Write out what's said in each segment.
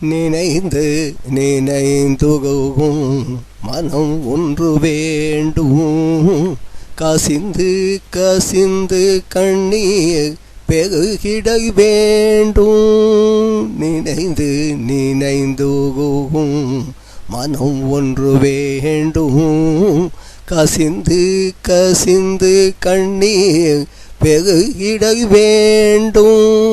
நினைந்து நினைந்துகும் மனம் ஒன்று வேண்டும். கசிந்து கசிந்து கண்ணீர் பெருகிட வேண்டும். நினைந்து நினைந்துகும் மனம் ஒன்று வேண்டும். கசிந்து கசிந்து கண்ணீர் பெருகிட வேண்டும்.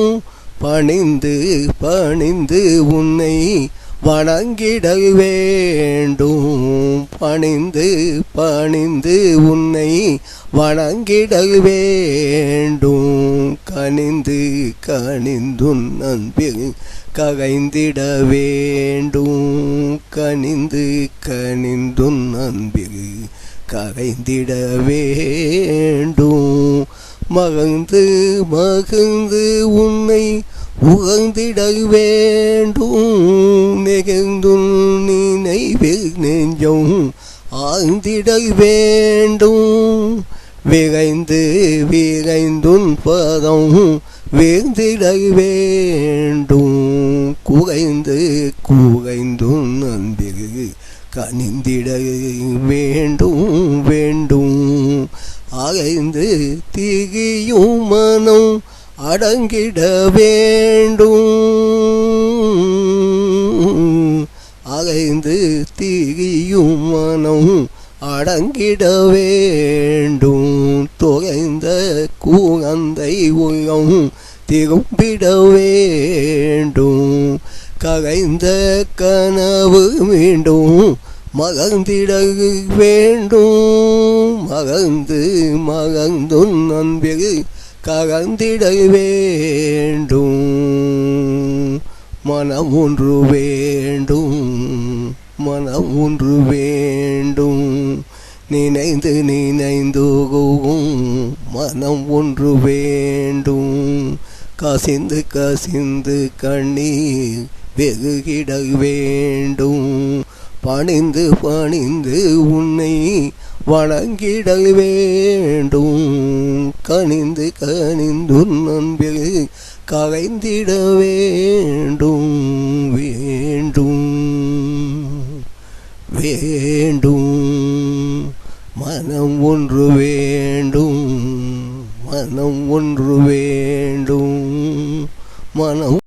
பணிந்து பணிந்து உன்னை வணங்கிட வேண்டும். பணிந்து பணிந்து உன்னை வணங்கிட வேண்டும். கனிந்து கனிந்துன் அன்பில் ககைந்திட வேண்டும். கனிந்து கனிந்துன் அன்பில் கரைந்திட வேண்டும். மகந்து மகிழ்ந்து உன்னை உகந்திட வேண்டும். நெகிழ்ந்துன் நினைவில் நெஞ்சம் ஆழ்ந்திட வேண்டும். விரைந்து விரைந்துன் பதம் வேந்திட வேண்டும். குறைந்து குறைந்தும் அன்பில் கனிந்திட வேண்டும் வேண்டும். அலைந்து திகியும் மனம் அடங்கிட வேண்டும். அலைந்து திகியும் மனம் அடங்கிட வேண்டும். தொலைந்த கூகந்தை உள்ளம் திரும்பிட வேண்டும். கரைந்த கனவு மீண்டும் மகந்திட வேண்டும். மகந்து மகந்துன் அன்பில் கலந்திட வேண்டும். மனம் ஒன்று வேண்டும். மனம் ஒன்று வேண்டும். நினைந்து நினைந்தோகும். மனம் ஒன்று வேண்டும். கசிந்து கசிந்து கண்ணீர் வெகுகிட வேண்டும். பணிந்து பணிந்து உன்னை வணங்கிட வேண்டும். கனிந்து கனிந்து நண்பில் கலைந்திட வேண்டும். வேண்டும். வேண்டும். மனம் ஒன்று வேண்டும். மனம் ஒன்று வேண்டும். மனம்